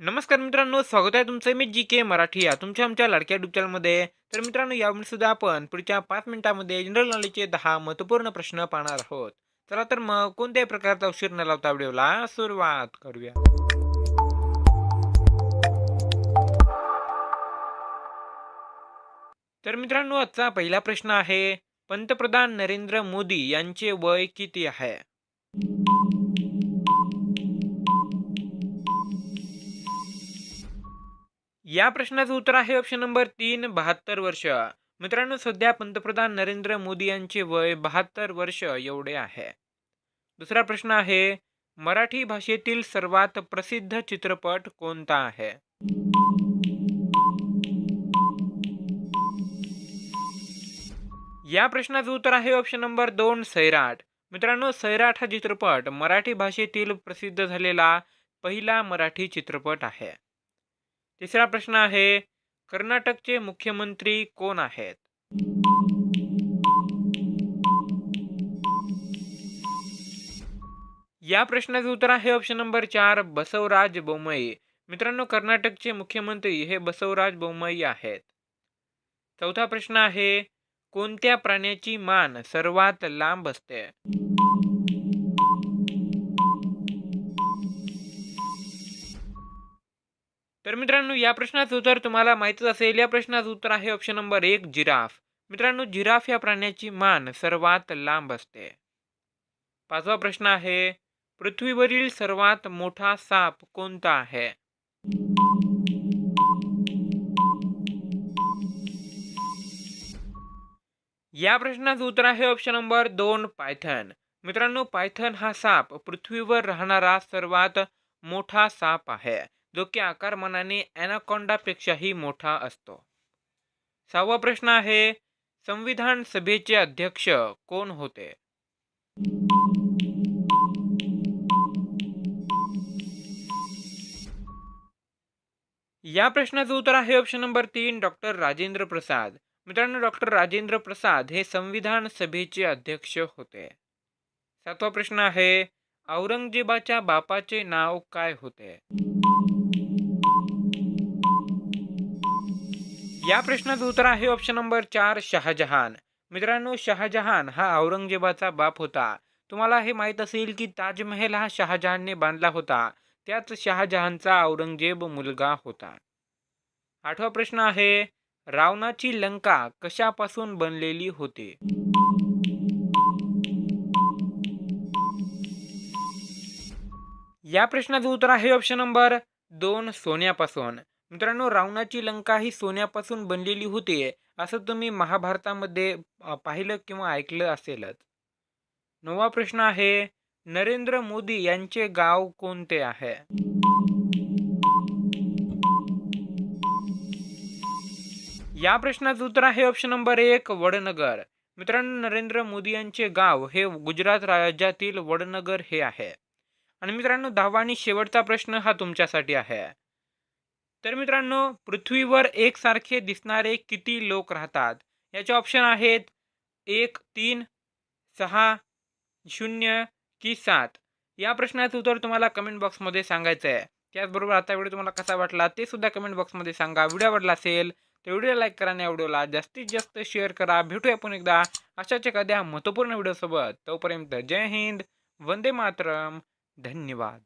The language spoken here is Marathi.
नमस्कार मित्रांनो स्वागत आहे तुमचं मी जी के मराठी या तुमच्या आमच्या लाडक्या युट्यूब चॅनलमध्ये तर मित्रांनो यावेळी सुद्धा आपण पुढच्या पाच मिनिटांमध्ये जनरल नॉलेजचे दहा महत्त्वपूर्ण प्रश्न पाहणार आहोत. चला तर मग कोणत्याही प्रकारचा उशीर न लावता व्हिडिओला सुरुवात करूया. तर मित्रांनो आजचा पहिला प्रश्न आहे पंतप्रधान नरेंद्र मोदी यांचे वय किती आहे? या प्रश्नाचं उत्तर आहे ऑप्शन नंबर तीन बहात्तर वर्ष. मित्रांनो सध्या पंतप्रधान नरेंद्र मोदी यांचे वय बहात्तर वर्ष एवढे आहे. दुसरा प्रश्न आहे मराठी भाषेतील सर्वात प्रसिद्ध चित्रपट कोणता आहे? या प्रश्नाचं उत्तर आहे ऑप्शन नंबर दोन सैराट. मित्रांनो सैराट हा चित्रपट मराठी भाषेतील प्रसिद्ध झालेला पहिला मराठी चित्रपट आहे. तिसरा प्रश्न आहे कर्नाटकचे मुख्यमंत्री कोण आहेत? या प्रश्नाचे उत्तर आहे ऑप्शन नंबर चार बसवराज बोमई. मित्रांनो कर्नाटकचे मुख्यमंत्री हे बसवराज बोमई आहेत. चौथा प्रश्न आहे कोणत्या प्राण्याची मान सर्वात लांब असते? तर मित्रांनो या प्रश्नाचं उत्तर तुम्हाला माहितच असेल. या प्रश्नाचं उत्तर आहे ऑप्शन नंबर एक जिराफ. मित्रांनो जिराफ या प्राण्याची मान सर्वात लांब असते. पाचवा प्रश्न आहे पृथ्वीवरील सर्वात मोठा साप कोणता आहे? या प्रश्नाचं उत्तर आहे ऑप्शन नंबर दोन पायथन. मित्रांनो पायथन हा साप पृथ्वीवर राहणारा सर्वात मोठा साप आहे. जो की आकारमानाने अॅनाकोंडापेक्षाही मोठा असतो. सहावा प्रश्न आहे संविधान सभेचे अध्यक्ष कोण होते? या प्रश्नाचं उत्तर आहे ऑप्शन नंबर तीन डॉक्टर राजेंद्र प्रसाद. मित्रांनो डॉक्टर राजेंद्र प्रसाद हे संविधान सभेचे अध्यक्ष होते. सातवा प्रश्न आहे औरंगजेबाच्या बापाचे नाव काय होते? या प्रश्नाचं उत्तर आहे ऑप्शन नंबर चार शहाजहान. मित्रांनो शहाजहान हा औरंगजेबाचा बाप होता. तुम्हाला हे माहीत असेल की ताजमहल हा शहाजहानने बांधला होता. त्याच शहाजहानचा औरंगजेब मुलगा होता. आठवा प्रश्न आहे रावणाची लंका कशापासून बनलेली होती? या प्रश्नाचं उत्तर आहे ऑप्शन नंबर दोन सोन्यापासून. मित्रांनो रावणाची लंका ही सोन्यापासून बनलेली होती असं तुम्ही महाभारतामध्ये पाहिलं किंवा ऐकलं असेलच. नवा प्रश्न आहे नरेंद्र मोदी यांचे गाव कोणते आहे? या प्रश्नाचं उत्तर आहे ऑप्शन नंबर एक वडनगर. मित्रांनो नरेंद्र मोदी यांचे गाव हे गुजरात राज्यातील वडनगर हे आहे. आणि मित्रांनो दहावा आणि शेवटचा प्रश्न हा तुमच्यासाठी आहे. तर मित्रांनो पृथ्वीवर एकसारखे दिसणारे किती लोक राहतात? याचे ऑप्शन आहेत एक तीन सहा शून्य की सात. या प्रश्नाचं उत्तर तुम्हाला कमेंट बॉक्समध्ये सांगायचं आहे त्याचबरोबर आता व्हिडिओ तुम्हाला कसा वाटला ते सुद्धा कमेंट बॉक्समध्ये सांगा. व्हिडिओ आवडला असेल तर व्हिडिओ लाईक करा आणि या व्हिडिओला जास्तीत जास्त शेअर करा. भेटूया आपण एकदा अशाच एखाद्या महत्त्वपूर्ण व्हिडिओसोबत तोपर्यंत जय हिंद वंदे मातरम. धन्यवाद.